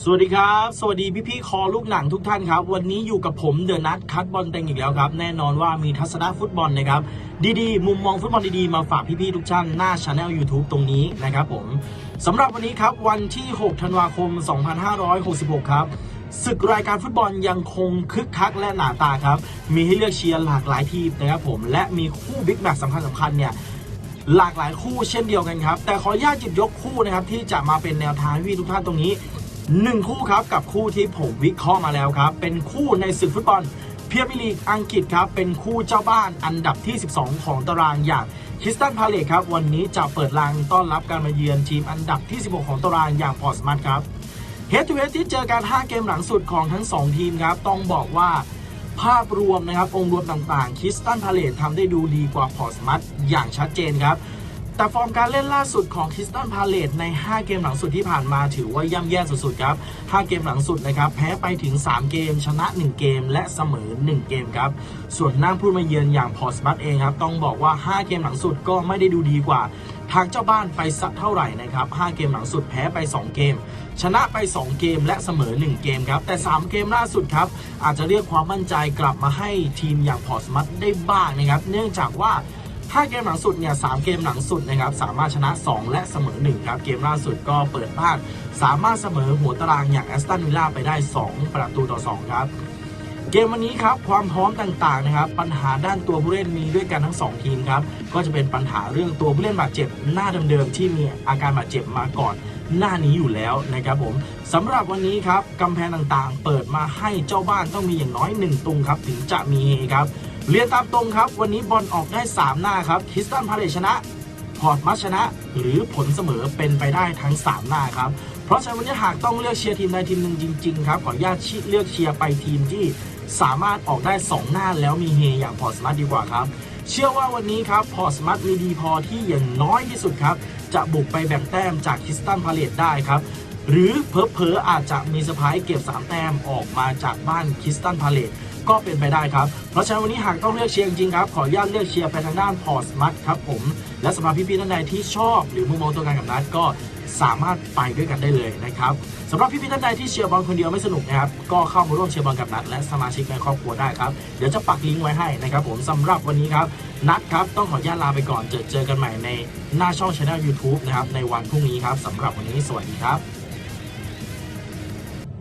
สวัสดีครับ สวัสดีพี่ๆคอลูกหนังทุกท่านครับ วันนี้อยู่กับผมเดอะนัทคัตบอลเต็งอีกแล้วครับ แน่นอนว่ามีทัศนะฟุตบอลนะครับ ดีๆ มุมมองฟุตบอลดีๆ มาฝากพี่ๆทุกท่านหน้าช anel YouTube ตรงนี้นะครับผมสำหรับวันนี้ครับวันที่ 6 ธันวาคม 2566 ครับศึกรายการฟุตบอลยังคงคึกคักและหนาตาครับ มีให้เลือกเชียร์หลากหลายทีมนะครับผมและมีคู่บิ๊กแมตช์สำคัญสำคัญเนี่ยหลากหลายคู่เช่นเดียวกันครับแต่ขออนุญาตหยิบยกคู่นะครับที่จะมาเป็นแนวทางให้พี่ทุกท่านตรงนี้ หนึ่งคู่ครับกับคู่ที่ผมวิเคราะห์มาแล้วครับ เป็นคู่ในศึกฟุตบอลเพียร์มิลีกอังกฤษครับ เป็นคู่เจ้าบ้านอันดับที่ 12 ของตารางอย่างคิสตันพาเลตครับ วันนี้จะเปิดรางต้อนรับการมาเยือนทีมอันดับที่ 16 ของตารางอย่างพอสมัตครับเฮดทูเฮดที่เจอกัน5เกมหลังสุดของทั้ง 2 ทีมครับ ต้องบอกว่าภาพรวมนะครับองค์รวมต่างๆ คิสตันพาเลตทำได้ดูดีกว่าพอสมัตอย่างชัดเจนครับ แต่ฟอร์มการเล่นล่าสุดของคริสตันพาเลตใน 5 เกมหลังสุดที่ผ่านมาถือว่าย่ำแย่สุดๆครับ 5 เกมหลังสุดนะครับแพ้ไปถึง 3 เกม ชนะ 1 เกม และเสมอ 1 เกมครับ ส่วนนั่งพูดมาเยือนอย่างพอร์สมัตเองครับ ต้องบอกว่า 5 เกมหลังสุดก็ไม่ได้ดูดีกว่าทางเจ้าบ้านไปสักเท่าไหร่นะครับ 5 เกมหลังสุดแพ้ไป 2 เกม ชนะไป 2 เกมและเสมอ 1 เกมครับ แต่ 3 เกมล่าสุดครับ อาจจะเรียกความมั่นใจกลับมาให้ทีมอย่างพอร์สมัตได้บ้างนะครับ เนื่องจากว่า 5 เกมหลังสุดเนี่ยสเกมหลังสุดนะครับสามารถชนะ 2 และเสมอ 1 ครับ เกมล่าสุดก็เปิดบ้านสามารถเสมอหัวตารางอย่างแอสตันวิลล่าไปได้ 2 ประตูต่อ 2 ครับเกมวันนี้ครับความพร้อมต่างๆนะครับปัญหาด้านตัวผู้เล่นมีด้วยกันทั้ง 2 ทีมครับก็จะเป็นปัญหาเรื่องตัวผู้เล่นบาดเจ็บหน้าเดิมๆที่มีอาการบาดเจ็บมาก่อนหน้านี้อยู่แล้วนะครับผมสำหรับวันนี้ครับกำแพงต่างๆ เปิดมาให้เจ้าบ้านต้องมีอย่างน้อย 1 ตุงครับถึงจะมีครับ เรียนตามตรงครับ วันนี้บอลออกได้ 3 หน้าครับคิสตันพาเลชนะ พอร์ตมัชชนะ หรือผลเสมอเป็นไปได้ทั้ง 3 หน้าครับ เพราะฉะนั้นวันนี้หากต้องเลือกเชียร์ทีมใดทีมหนึ่งจริงๆครับขออนุญาตเลือกเชียร์ไปทีมที่สามารถออกได้ 2 หน้าแล้วมีเฮอย่างพอร์ตสมัตดีกว่าครับเชื่อว่าวันนี้ครับพอร์ตสมัตมีดีพอที่อย่างน้อยที่สุดครับ จะบุกไปแบ่งแต้มจากคิสตันพาเลตได้ครับ หรือเพอๆอาจจะมีสปายเก็บ 3 แต้มออกมาจากบ้านคิสตันพาเลตก็เป็นไปได้ครับ เพราะฉะนั้นวันนี้หากต้องเลือกเชียร์จริงครับ ขออนุญาตเลือกเชียร์ไปทางด้านพอร์สมัตครับผม และสำหรับพี่ๆท่านใดที่ชอบ หรือมุมมองตัวการกับนัดก็สามารถไปด้วยกันได้เลยนะครับสำหรับพี่ๆท่านใดที่เชียร์บอลคนเดียวไม่สนุกนะครับ ก็เข้ามาร่วมเชียร์บอลกับนัดและสมาชิกในครอบครัวได้ครับ เดี๋ยวจะปักลิงก์ไว้ให้นะครับผมสำหรับวันนี้ครับ นัดครับต้องขออนุญาตลาไปก่อน เจอเจอกันใหม่ในหน้าช่องช anel YouTube นะครับในวันพรุ่งนี้ครับสำหรับวันนี้สวัสดีครับ